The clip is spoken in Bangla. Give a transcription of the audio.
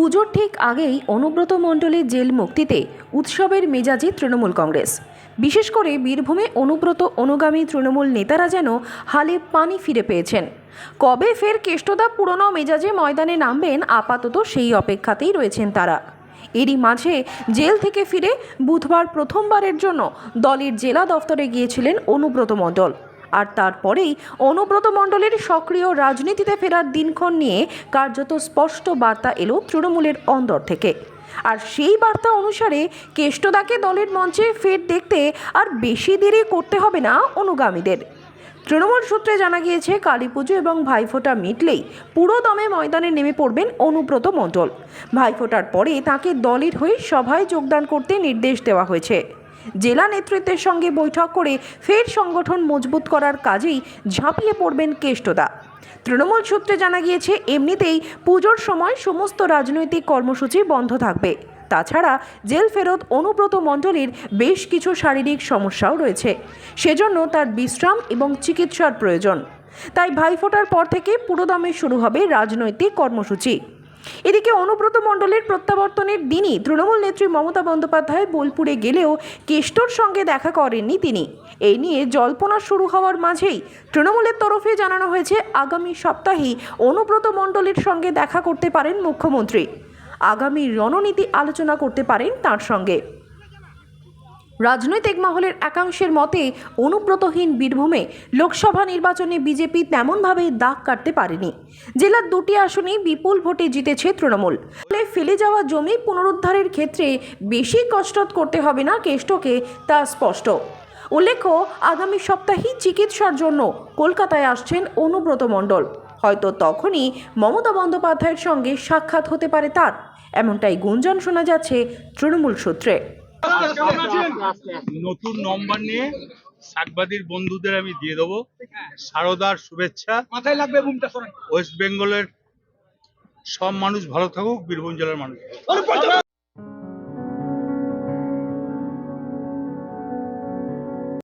পুজোর ঠিক আগেই অনুব্রত মণ্ডলের জেল মুক্তিতে উৎসবের মেজাজে তৃণমূল কংগ্রেস। বিশেষ করে বীরভূমে অনুব্রত অনুগামী তৃণমূল নেতারা যেন হালে পানি ফিরে পেয়েছেন। কবে ফের কেষ্টদা পুরনো মেজাজে ময়দানে নামবেন আপাতত সেই অপেক্ষাতেই রয়েছেন তারা। এরই মাঝে জেল থেকে ফিরে বুধবার প্রথমবারের জন্য দলের জেলা দফতরে গিয়েছিলেন অনুব্রত মণ্ডল। আর তারপরেই অনুব্রত মণ্ডলের সক্রিয় রাজনীতিতে ফেরার দিনক্ষণ নিয়ে কার্যত স্পষ্ট বার্তা এলো তৃণমূলের অন্দর থেকে। আর সেই বার্তা অনুসারে কেষ্টদাকে দলের মঞ্চে ফের দেখতে আর বেশি দেরি করতে হবে না অনুগামীদের। তৃণমূল সূত্রে জানা গিয়েছে কালী পুজো এবং ভাইফোঁটা মিটলেই পুরো দমে ময়দানে নেমে পড়বেন অনুব্রত মণ্ডল। ভাইফোঁটার পরে তাকে দলের হয়ে সভায় যোগদান করতে নির্দেশ দেওয়া হয়েছে। জেলা নেতৃত্বের সঙ্গে বৈঠক করে ফের সংগঠন মজবুত করার কাজেই ঝাঁপিয়ে পড়বেন কেষ্টদা। তৃণমূল সূত্রে জানা গিয়েছে, এমনিতেই পুজোর সময় সমস্ত রাজনৈতিক কর্মসূচি বন্ধ থাকবে। তাছাড়া জেল ফেরত অনুব্রত মণ্ডলীর বেশ কিছু শারীরিক সমস্যাও রয়েছে। সেজন্য তার বিশ্রাম এবং চিকিৎসার প্রয়োজন। তাই ভাইফোঁটার পর থেকে পুরোদমে শুরু হবে রাজনৈতিক কর্মসূচি। এদিকে অনুব্রত মণ্ডলের প্রত্যাবর্তনের দিনই তৃণমূল নেত্রী মমতা বন্দ্যোপাধ্যায় বোলপুরে গেলেও কেষ্টর সঙ্গে দেখা করেননি তিনি। এই নিয়ে জল্পনা শুরু হওয়ার মাঝেই তৃণমূলের তরফে জানানো হয়েছে, আগামী সপ্তাহেই অনুব্রত মণ্ডলের সঙ্গে দেখা করতে পারেন মুখ্যমন্ত্রী। আগামী রণনীতি আলোচনা করতে পারেন তার সঙ্গে। রাজনৈতিক মহলের একাংশের মতে, অনুব্রতহীন বীরভূমে লোকসভা নির্বাচনে বিজেপি তেমনভাবে দাগ কাটতে পারেনি। জেলার দুটি আসনেই বিপুল ভোটে জিতেছে তৃণমূল। ফলে ফেলে যাওয়া জমি পুনরুদ্ধারের ক্ষেত্রে বেশি কষ্টত করতে হবে না কেষ্টকে, তা স্পষ্ট। উল্লেখ্য, আগামী সপ্তাহেই চিকিৎসার জন্য কলকাতায় আসছেন অনুব্রত মণ্ডল। হয়তো তখনই মমতা বন্দ্যোপাধ্যায়ের সঙ্গে সাক্ষাৎ হতে পারে তার। এমনটাই গুঞ্জন শোনা যাচ্ছে তৃণমূল সূত্রে। নতুন নম্বর নিয়ে শাকবাদীর বন্ধুদের আমি দিয়ে দেবো। সারদার শুভেচ্ছা। মাথায় লাগবে ওয়েস্ট বেঙ্গলের সব মানুষ ভালো থাকুক বীরভূম জেলার মানুষ